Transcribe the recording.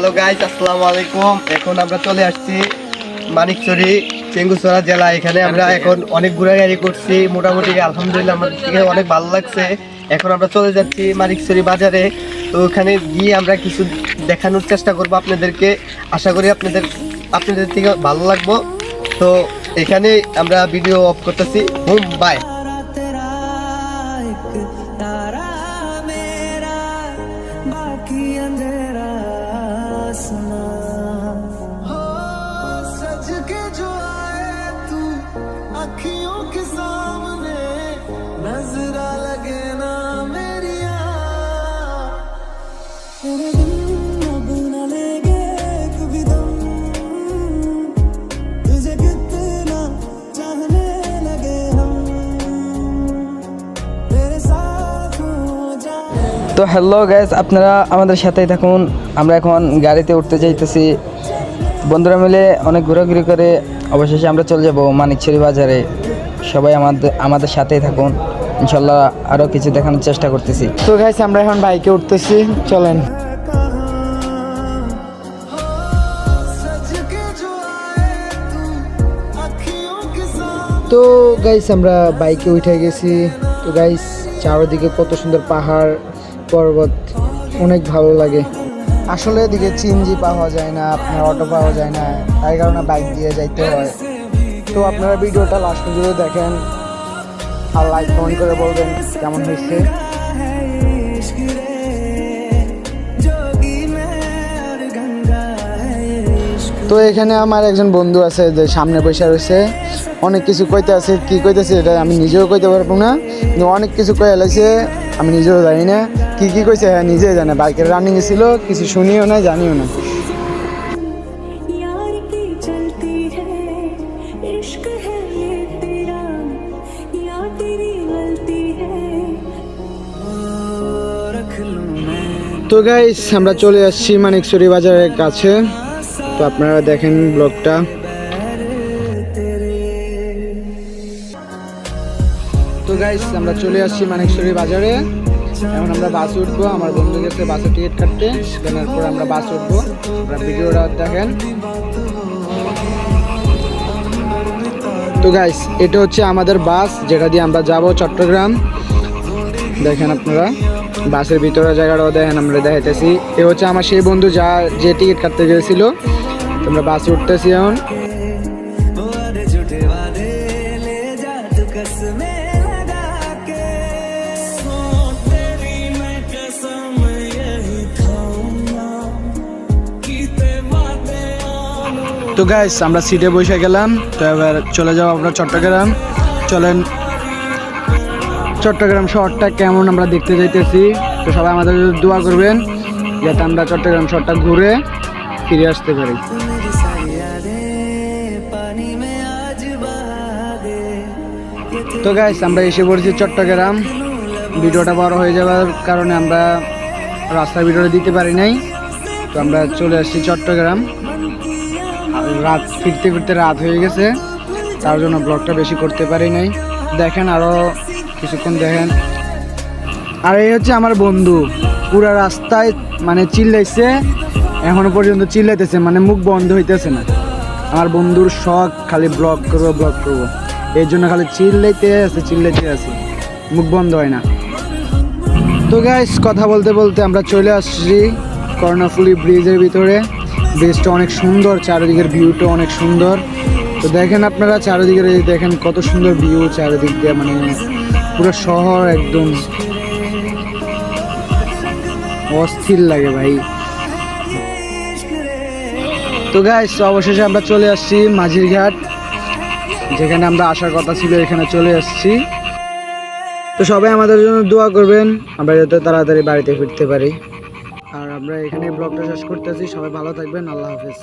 Hello guys আসসালামু আলাইকুম এখন আমরা চলে আসছি মানিকচুরি চেঙ্গুচড়া জেলা এখানে আমরা এখন অনেক ঘোরাঘুরি করছি মোটামুটি আলহামদুলিল্লাহ আমাদের থেকে অনেক ভালো লাগছে এখন আমরা চলে যাচ্ছি মানিকচুরি বাজারে তো ওখানে গিয়ে আমরা কিছু দেখানোর চেষ্টা করব আপনাদেরকে আশা করি আপনাদের আপনাদের থেকে ভালো লাগবো তো এখানে আমরা ভিডিও অফ করতেছি হুম বাই तेरा एक तारा मेरा बाकी अंधेरा listener. তো হ্যালো গ্যাস আপনারা আমাদের সাথেই থাকুন। আমরা এখন গাড়িতে উঠতে চাইতেছি বন্ধুরা মিলে অনেক ঘোরাঘুরি করে অবশেষে আমরা চলে যাব মানিকছড়ি বাজারে। সবাই আমাদের আমাদের সাথেই থাকুন। ইনশাল্লাহ আরও কিছু দেখানোর চেষ্টা করতেছি। তো গাইস আমরা এখন বাইকে উঠতেছি। চলেন। তো গাইস আমরা বাইকে উঠে গেছি। তো গাইস চারদিকে কত সুন্দর পাহাড়। পর্বত অনেক ভালো লাগে। আসলে এদিকে চিনজি পাওয়া যায় না, আপনার অটো পাওয়া যায় না তাই কারণে বাইক দিয়ে যাইতে হয়। তো আপনারা ভিডিওটা লাস্ট পর্যন্ত দেখেন আর লাইক কমেন্ট করে বলবেন কেমন হয়েছে। তো এখানে আমার একজন বন্ধু আছে যে সামনে বসে রয়েছে। অনেক কিছু কইতে আছে, কি কইতেছে এটা আমি নিজেও কইতে পারব না। অনেক কিছু কয়ে এলাইছে আমি নিজেও জানি না। কি কি কইছে? হ্যাঁ নিজে জানে। বাইকের রানিং ছিল, কিছু শুনিও না জানিও না তো গাইস আমরা চলে আসছি মানিকচুরি বাজারের কাছে। তো আপনারা দেখেন ব্লগটা। তো গাইস আমরা চলে আসছি মানিকচুরি বাজারে। এখন আমরা বাসে উঠবো, আমার বন্ধু গেছে বাসে টিকিট কাটতে। দেন এরপর আমরা বাস উঠবো। আপনারা ভিডিওটা দেখেন। তো গাইস এটা হচ্ছে আমাদের বাস, যেটা দিয়ে আমরা যাব চট্টগ্রাম। দেখেন আপনারা, বাসের ভিতরে জায়গাটাও দেখেন, আমরা দেখাইতেছি। এ হচ্ছে আমার সেই বন্ধু যা, যে টিকিট কাটতে গিয়েছিল আমরা বাসে উঠতেছি এখন। তো গাইস আমরা সিটে বসে গেলাম, তো এবার চলে যাব আমরা চট্টগ্রাম। চলেন, চট্টগ্রাম শহরটা কেমন আমরা দেখতে যাইতেছি, তো সবাই আমাদের দোয়া করবেন, যাতে আমরা চট্টগ্রাম শহরটা ঘুরে ফিরে আসতে পারি। তো গাইস আমরা এসে পড়েছি চট্টগ্রাম। ভিডিওটা বড় হয়ে যাওয়ার কারণে আমরা রাস্তার ভিডিওটা দিতে পারি নাই, তো আমরা চলে আসছি চট্টগ্রাম। রাত ফিরতে ফিরতে রাত হয়ে গেছে। তার জন্য ব্লগটা বেশি করতে পারি নাই। দেখেন আরও কিছুক্ষণ দেখেন। আর এই হচ্ছে আমার বন্ধু। পুরা রাস্তায় মানে চিল্লাইছে। এখনও পর্যন্ত চিল্লাইতেছে মানে মুখ বন্ধ হইতেছে না। আমার বন্ধুর শখ, খালি ব্লগ করব ব্লগ করব। এর জন্য খালি চিল্লাইতে আছে চিল্লাইতে আছে। মুখ বন্ধ হয় না। তো গাইস কথা বলতে বলতে আমরা চলে আসছি কর্ণফুলি ব্রিজের ভিতরে। ব্রিজটা অনেক সুন্দর, চারিদিকের ভিউটা অনেক সুন্দর। তো দেখেন আপনারা চারিদিকের এই দেখেন কত সুন্দর ভিউ চারিদিক দিয়ে মানে পুরো শহর একদম অস্থির লাগে ভাই। তো গাইস অবশেষে আমরা চলে আসছি মাঝির ঘাট যেখানে আমরা আসার কথা ছিল, এখানে চলে আসছি। তো সবাই আমাদের জন্য দোয়া করবেন, আমরা যাতে তাড়াতাড়ি বাড়িতে ফিরতে পারি। আর আমরা এখানে ব্লগটা শেষ করতেছি। সবাই ভালো থাকবেন আল্লাহ হাফেজ।